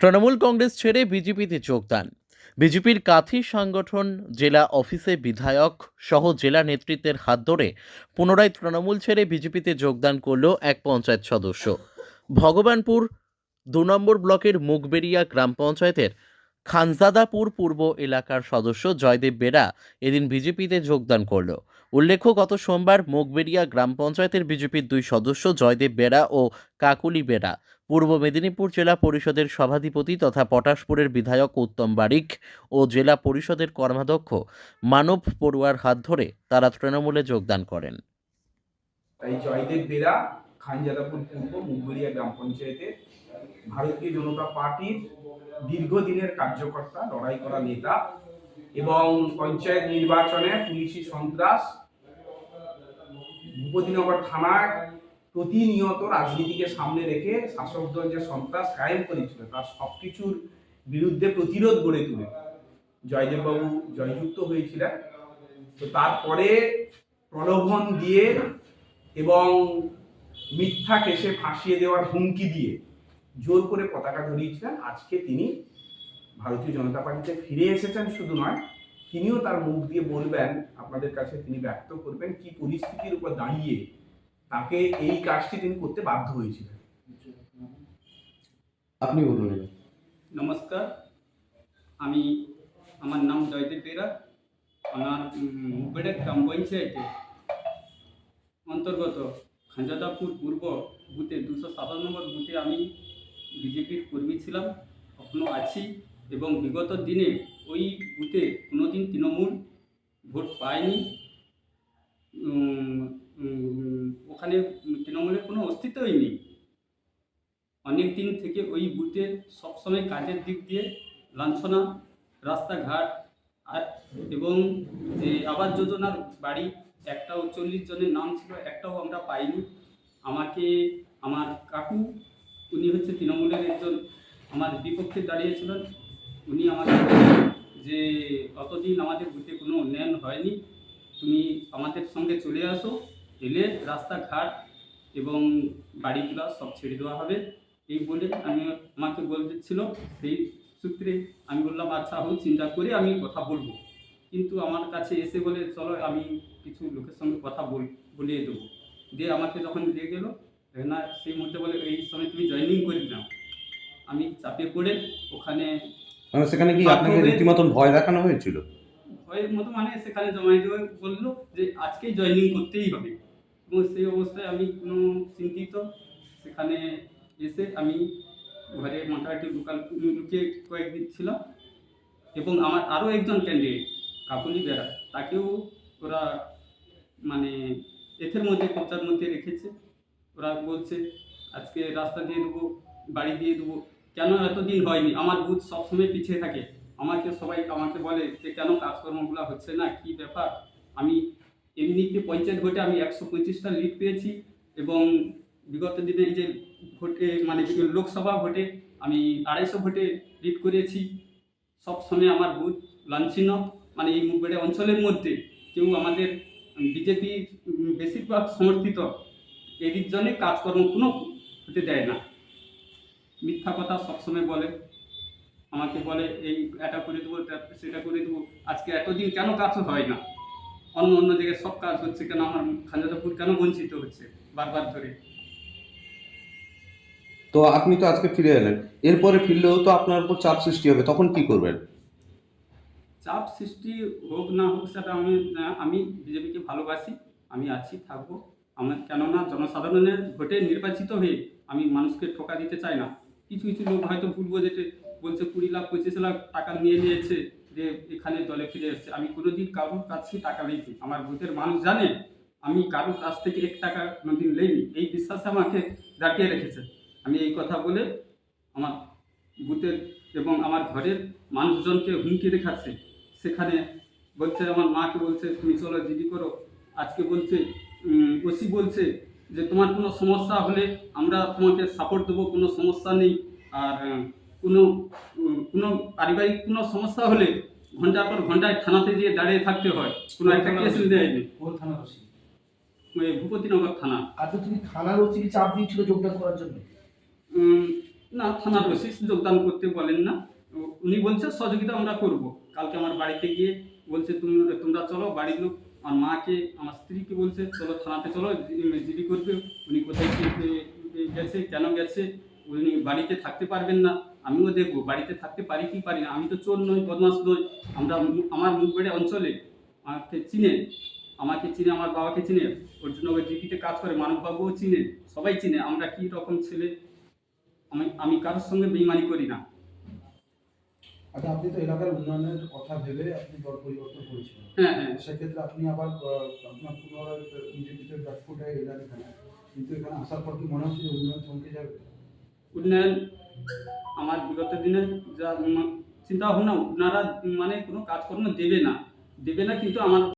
তৃণমূল কংগ্রেস ছেড়ে বিজেপিতে যোগদান। বিজেপির কাথি সংগঠন জেলা অফিসে বিধায়ক সহ জেলা নেতৃত্বের হাত ধরে পুনরায় তৃণমূল ছেড়ে বিজেপিতে যোগদান করল এক পঞ্চায়েত সদস্য। ভগবানপুর দু নম্বর ব্লকের মুখবেরিয়া গ্রাম পঞ্চায়েতের খানজাদাপুর পূর্ব এলাকার সদস্য জয়দেব বেরা এদিন বিজেপিতে যোগদান করল। উল্লেখ্য, গত সোমবার মুগবেরিয়া গ্রাম পঞ্চায়েতের বিজেপির দুই সদস্য জয়দেব বেরা ও কাকুলি বেরা, পূর্ব মেদিনীপুর জেলা পরিষদের সভাধিপতি তথা পটাশপুরের বিধায়ক উত্তম বারিক ও জেলা পরিষদের কর্মাধ্যক্ষ মানব পড়ুয়ার হাত ধরে তারা তৃণমূলে যোগদান করেন। তাই জয়দেব বেরা, খানজাদাপুর পূর্ব মুগবরিয়া গ্রাম পঞ্চায়েতের ভারতীয় জনতা পার্টির দীর্ঘদিনের কার্যকর্তা, লড়াই করা নেতা এবং পঞ্চায়েত নির্বাচনে পুলিশি সন্ত্রাস, ভূপতিনগর থানায় প্রতিনিয়ত রাজনীতিকে সামনে রেখে শাসক দল যে সন্ত্রাস কায়েম করেছিল, তার সব কিছুর বিরুদ্ধে প্রতিরোধ গড়ে তুলে জয়দেববাবু জয়যুক্ত হয়েছিলেন। তো তারপরে প্রলোভন দিয়ে এবং মিথ্যা কেসে ফাঁসিয়ে দেওয়ার হুমকি দিয়ে জোর করে পতাকা ধরিয়েছিলেন। আজকে তিনি ভারতীয় জনতা পার্টিতে ফিরে এসেছেন শুধু নয় তিনিও তার মুখ দিয়ে বলবেন আপনাদের কাছে তিনি ব্যক্ত করবেন কি পরিস্থিতির উপর দাঁড়িয়ে তাকে এই কাজটি তিনি করতে বাধ্য হয়েছিলেন। আপনি বলুন। নমস্কার আমি আমার নাম জয়দেব বেরা। আমার মুগবেড়া গ্রাম পঞ্চায়েতে অন্তর্গত খাঞ্জাদাপুর পূর্ব বুথে দুশো সাতাশ নম্বর বুথে আমি বিজেপির কর্মী ছিলাম এখনও আছি এবং বিগত দিনে ওই বুথে কোনোদিন তৃণমূল ভোট পায়নি। ওখানে তৃণমূলের কোনো অস্তিত্বই নেই। অনেক দিন থেকে ওই বুথে সবসময় কাজের দিক দিয়ে লাঞ্ছনা, রাস্তাঘাট আর এবং যে আবাস যোজনার বাড়ি, একটাও চল্লিশ জনের নাম ছিল, একটাও আমরা পাইনি। আমাকে, আমার কাকু উনি হচ্ছে তৃণমূলের একজন আমার বিপক্ষে দাঁড়িয়েছিলেন। উনি আমাকে যে অতদিন আমাদের বুথে কোনো উন্নয়ন হয়নি, তুমি আমাদের সঙ্গে চলে আসো, এলে রাস্তাঘাট এবং বাড়িগুলো সব ছেড়ে দেওয়া হবে। এই বলে আমি আমাকে বলতেছিল সেই সূত্রে আমি বললাম আচ্ছা হোক চিন্তা করে আমি কথা বলব। কিন্তু আমার কাছে এসে বলে, চলো, আমি কিছু লোকের সঙ্গে কথা বল, বলিয়ে দেবো। দিয়ে আমাকে যখন দিয়ে গেল না সেই মুহূর্তে বলে এই সময় তুমি জয়েনিং করে নাও আমি চাপে পড়ে ওখানে মানে সেখানে কি আপনাকে রীতিমতন ভয় দেখানো হয়েছিল? ভয়ের মতো মানে সেখানে জমাই দিয়ে বলল যে আজকেই জয়েনিং করতেই হবে। এবং সেই অবস্থায় আমি কোনো চিন্তিত সেখানে এসে আমি ঘরে মোটামুটি লোকাল লুকিয়ে কয়েকদিন ছিলাম এবং আমার আরও একজন ক্যান্ডিডেট কাকুলি বেড়া তাকেও ওরা মানে এথের মধ্যে কবজার মধ্যে রেখেছে। ওরা বলছে, আজকে রাস্তা দিয়ে দেবো, বাড়ি দিয়ে দেবো। কেন এতদিন হয়নি? আমার বুথ সবসময় পিছিয়ে থাকে। আমাকে সবাই আমাকে বলে যে, কেন কাজকর্মগুলো হচ্ছে না? কি ব্যাপার? আমি এমনিতে পঞ্চায়েত ভোটে আমি একশো পঁচিশটা লিড পেয়েছি এবং বিগত দিনে যে ভোটে মানে লোকসভা ভোটে আমি আড়াইশো ভোটে লিড করেছি। সব সময় আমার বুথ লাঞ্ছিন্ন মানে এই মুখবেড়ে অঞ্চলের মধ্যে। কেউ আমাদের বিজেপি বেশিরভাগ সমর্থিত এদিক জন্যে কাজকর্ম কোনো হতে দেয় না। মিথ্যা কথা সবসময় বলে আমাকে বলে এই এটা করে দেবো সেটা করে দেবো। আজকে এতদিন কেন কাজ হয় না? অন্য অন্য জায়গায় সব কাজ হচ্ছে কেন? আমার খাঞ্জাদাপুর কেন বঞ্চিত হচ্ছে? বারবার ধরে। তো আপনি তো আজকে ফিরে এলেন। এরপরে ফিরলেও তো আপনার উপর চাপ সৃষ্টি হবে। তখন কি করবেন? চাপ সৃষ্টি হোক না হোক সেটা আমি আমি বিজেপিকে ভালোবাসি। আমি আছি থাকব। আমার কেননা জনসাধারণের ভোটে নির্বাচিত হয়ে আমি মানুষকে ঠকা দিতে চাই না। কিছু কিছু লোক হয়তো ভুল বোঝেছে, বলছে কুড়ি লাখ, পঁচিশ লাখ টাকা নিয়ে নিয়েছে যে এখানে দলে ফিরে এসছে। আমি কোনোদিন কারোর কাছে টাকা নিয়েছি আমার ভোটের মানুষ জানে, আমি কারোর কাছ থেকে এক টাকা কোনোদিন নেইনি। এই বিশ্বাসে আমাকে ডাকিয়ে রেখেছে। আমি এই কথা বলে আমার বুথের এবং আমার ঘরের মানুষজনকে হুমকি দেখাচ্ছে। সেখানে বলছে, আমার মাকে বলছে, তুমি চলো, জিডি করো। আজকে বলছে ওসি বলছে যে তোমার কোনো সমস্যা হলে আমরা তোমাকে সাপোর্ট দেবো কোনো সমস্যা নেই। আর কোনো কোনো পারিবারিক কোনো সমস্যা হলে ঘণ্টার পর ঘন্টায় থানাতে গিয়ে দাঁড়িয়ে থাকতে হয়। কোনো একটা কেস দেয়নি। কোন ওসি? ওই ভূপতিনগর থানা। আর তো তুমি থানার ওসিকে চাপ দিয়েছিল যোগদান করার জন্য? না থানার ওসি যোগদান করতে বলেন না। উনি বলছে সহযোগিতা আমরা করব। কালকে আমার বাড়িতে গিয়ে বলছে তুমি তোমরা চলো বাড়ির লোক আমার মাকে, আমার স্ত্রীকে বলছে, চলো থানাতে চলো জিডি করবে। উনি কোথায় গেছে, কেন গেছে? উনি বাড়িতে থাকতে পারবেন না। আমিও দেখব, বাড়িতে থাকতে পারি কি পারি না। আমি তো চোর নই বদমাস নই। আমরা আমার মুখবেড়ে অঞ্চলে আমাকে চিনে আমাকে চিনে, আমার বাবাকে চিনে। ওর জন্য ওই ডিপিতে কাজ করে, মানববাবুও চিনে, সবাই চিনে। আমরা কি রকম ছেলে? আমি আমি কারোর সঙ্গে বেইমানি করি না। আচ্ছা আপনি তো এলাকার উন্নয়নের কথা ভেবে আপনি দল পরিবর্তন করেছিলেন। হ্যাঁ হ্যাঁ। সেক্ষেত্রে আপনি আবার আপনার পুনরায় বিজেপিতে ব্যাকফুটে এলেন এখানে কিন্তু এখানে আসার পর কি মনে হচ্ছে যে উন্নয়ন থমকে যাবে? উন্নয়ন আমার বিগত দিনে যা চিন্তা ভাবনা ওনারা মানে কোনো কাজকর্ম দেবে না। দেবে না কিন্তু আমার